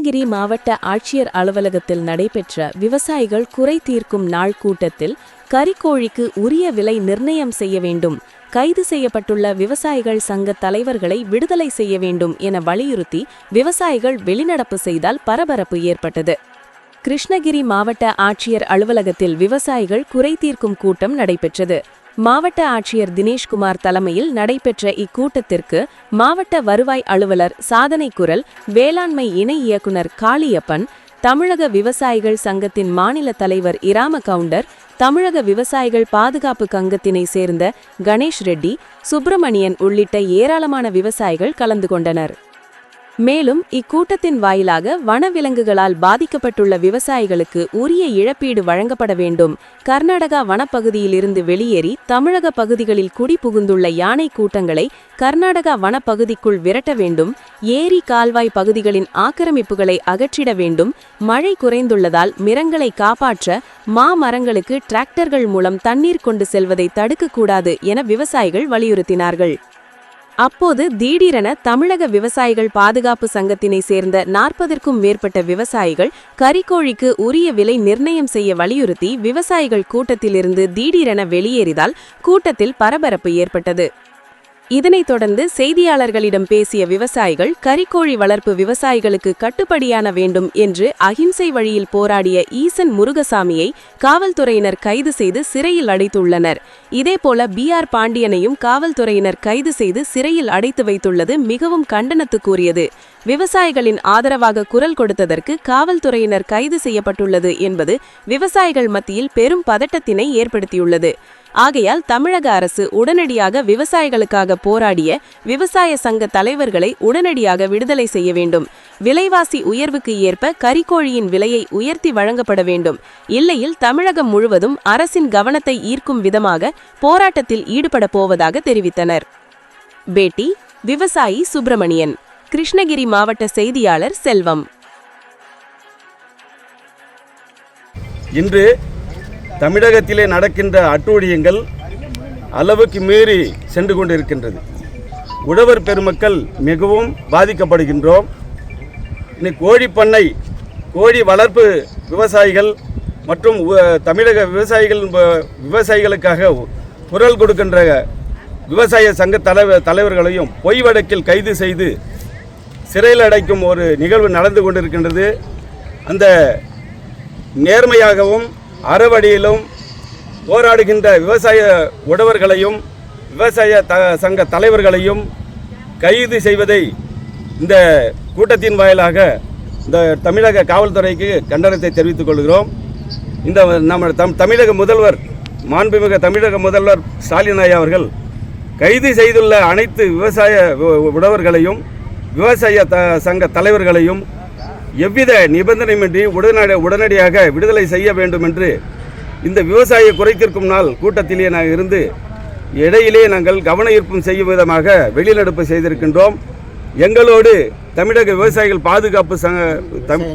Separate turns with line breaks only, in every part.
கிருஷ்ணகிரி மாவட்ட ஆட்சியர் அலுவலகத்தில் நடைபெற்ற விவசாயிகள் குறை தீர்க்கும் நாள் கூட்டத்தில் கறிக்கோழிக்கு உரிய விலை நிர்ணயம் செய்ய வேண்டும் கைது செய்யப்பட்டுள்ள விவசாயிகள் சங்க தலைவர்களை விடுதலை செய்ய வேண்டும் என வலியுறுத்தி விவசாயிகள் வெளிநடப்பு செய்தால் பரபரப்பு ஏற்பட்டது. கிருஷ்ணகிரி மாவட்ட ஆட்சியர் அலுவலகத்தில் விவசாயிகள் குறை தீர்க்கும் கூட்டம் நடைபெற்றது. மாவட்ட ஆட்சியர் தினேஷ்குமார் தலைமையில் நடைபெற்ற இக்கூட்டத்திற்கு மாவட்ட வருவாய் அலுவலர் சாதனை குரல் வேளாண்மை இணை இயக்குனர் காளியப்பன் தமிழக விவசாயிகள் சங்கத்தின் மாநில தலைவர் இராம கவுண்டர் தமிழக விவசாயிகள் பாதுகாப்பு கங்கத்தினை சேர்ந்த கணேஷ் ரெட்டி சுப்பிரமணியன் உள்ளிட்ட ஏராளமான விவசாயிகள் கலந்து கொண்டனர். மேலும் இக்கூட்டத்தின் வாயிலாக வனவிலங்குகளால் பாதிக்கப்பட்டுள்ள விவசாயிகளுக்கு உரிய இழப்பீடு வழங்கப்பட வேண்டும். கர்நாடகா வனப்பகுதியிலிருந்து வெளியேறி தமிழக பகுதிகளில் குடிபுகுந்துள்ள யானை கூட்டங்களை கர்நாடகா வனப்பகுதிக்குள் விரட்ட வேண்டும். ஏரி கால்வாய் பகுதிகளின் ஆக்கிரமிப்புகளை அகற்றிட வேண்டும். மழை குறைந்துள்ளதால் மிரங்களை காப்பாற்ற மாமரங்களுக்கு டிராக்டர்கள் மூலம் தண்ணீர் கொண்டு செல்வதை தடுக்கக்கூடாது என விவசாயிகள் வலியுறுத்தினார்கள். அப்போது திடீரென தமிழக விவசாயிகள் பாதுகாப்பு சங்கத்தினை சேர்ந்த நாற்பதற்கும் மேற்பட்ட விவசாயிகள் கறிக்கோழிக்கு உரிய விலை நிர்ணயம் செய்ய வலியுறுத்தி விவசாயிகள் கூட்டத்திலிருந்து திடீரென வெளியேறிதால் கூட்டத்தில் பரபரப்பு ஏற்பட்டது. இதனைத் தொடர்ந்து செய்தியாளர்களிடம் பேசிய விவசாயிகள் கறிக்கோழி வளர்ப்பு விவசாயிகளுக்கு கட்டுப்படியான வேண்டும் என்று அகிம்சை வழியில் போராடிய ஈசன் முருகசாமியை காவல்துறையினர் கைது செய்து சிறையில் அடைத்துள்ளனர். இதேபோல பி ஆர் பாண்டியனையும் காவல்துறையினர் கைது செய்து சிறையில் அடைத்து வைத்துள்ளது மிகவும் கண்டனத்துக்குரியது. விவசாயிகளின் ஆதரவாக குரல் கொடுத்ததற்கு காவல்துறையினர் கைது செய்யப்பட்டுள்ளது என்பது விவசாயிகள் மத்தியில் பெரும் பதட்டத்தினை ஏற்படுத்தியுள்ளது. ஆகையால் தமிழக அரசு உடனடியாக விவசாயிகளுக்காக போராடிய விவசாய சங்க தலைவர்களை உடனடியாக விடுதலை செய்ய வேண்டும். விலைவாசி உயர்வுக்கு ஏற்ப கறிக்கோழியின் விலையை உயர்த்தி வழங்கப்பட வேண்டும். இல்லையில் தமிழகம் முழுவதும் அரசின் கவனத்தை ஈர்க்கும் விதமாக போராட்டத்தில் ஈடுபட போவதாக தெரிவித்தனர். பேட்டி விவசாயி சுப்பிரமணியன். கிருஷ்ணகிரி மாவட்ட செய்தியாளர் செல்வம்.
இன்று தமிழகத்திலே நடக்கின்ற அட்டூழியங்கள் அளவுக்கு மீறி சென்று கொண்டிருக்கின்றது. உழவர் பெருமக்கள் மிகவும் பாதிக்கப்படுகின்றோம். இன்னைக்கு கோழி பண்ணை கோழி வளர்ப்பு விவசாயிகள் மற்றும் தமிழக விவசாயிகள் விவசாயிகளுக்காக குரல் கொடுக்கின்ற விவசாய சங்க தலைவர் தலைவர்களையும் பொய் வழக்கில் கைது செய்து சிறையில் அடைக்கும் ஒரு நிகழ்வு நடந்து கொண்டிருக்கின்றது. அந்த நேர்மையாகவும் அறவழியிலும் போராடுகின்ற விவசாய உழவர்களையும் விவசாய த சங்க தலைவர்களையும் கைது செய்வதை இந்த கூட்டத்தின் வாயிலாக இந்த தமிழக காவல்துறைக்கு கண்டனத்தை தெரிவித்துக் கொள்கிறோம். இந்த நம்ம தம் தமிழக முதல்வர் மாண்புமிகு தமிழக முதல்வர் ஸ்டாலின் ஐயா அவர்கள் கைது செய்துள்ள அனைத்து விவசாய உடவர்களையும் உழவர்களையும் விவசாய த சங்க தலைவர்களையும் எவ்வித நிபந்தனையின்றி உடனடி உடனடியாக விடுதலை செய்ய வேண்டும் என்று இந்த விவசாய குறைத்திருக்கும் நாள் கூட்டத்திலே நாங்கள் இருந்து இடையிலே நாங்கள் கவன ஈர்ப்பும் செய்யும் விதமாக வெளிநடப்பு செய்திருக்கின்றோம். எங்களோடு தமிழக விவசாயிகள் பாதுகாப்பு சங்க தம்-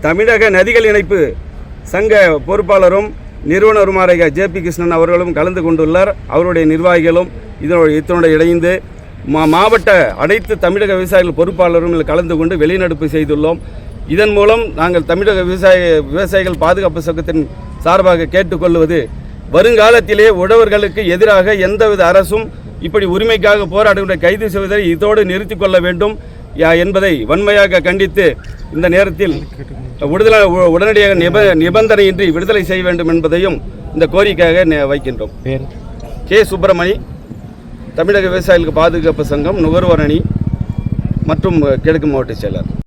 தமிழக நதிகள் இணைப்பு சங்க பொறுப்பாளரும் நிறுவனருமாறிய ஜே பி கிருஷ்ணன் அவர்களும் கலந்து கொண்டுள்ளார். அவருடைய நிர்வாகிகளும் இதனோட இதனோட இணைந்து மா மாவட்ட அனைத்து தமிழக விவசாயிகள் பொறுப்பாளரும் கலந்து கொண்டு வெளிநடப்பு செய்துள்ளோம். இதன் மூலம் நாங்கள் தமிழக விவசாய விவசாயிகள் பாதுகாப்பு சங்கத்தின் சார்பாக கேட்டுக்கொள்வது வருங்காலத்திலே உழவர்களுக்கு எதிராக எந்தவித அரசும் இப்படி உரிமைக்காக போராடுகின்ற கைது செய்வதை இதோடு நிறுத்திக் கொள்ள வேண்டும் யா- என்பதை வன்மையாக கண்டித்து இந்த நேரத்தில் விடுதலை உடனடியாக நிப நிபந்தனையின்றி விடுதலை செய்ய வேண்டும் என்பதையும் இந்த கோரிக்கையாக வைக்கின்றோம். கே. சுப்பிரமணி. தமிழக விவசாயிகளுக்கு பாதுகாப்பு சங்கம் நுகர்வோர் அணி மற்றும் கிழக்கு மாவட்ட செயலர்.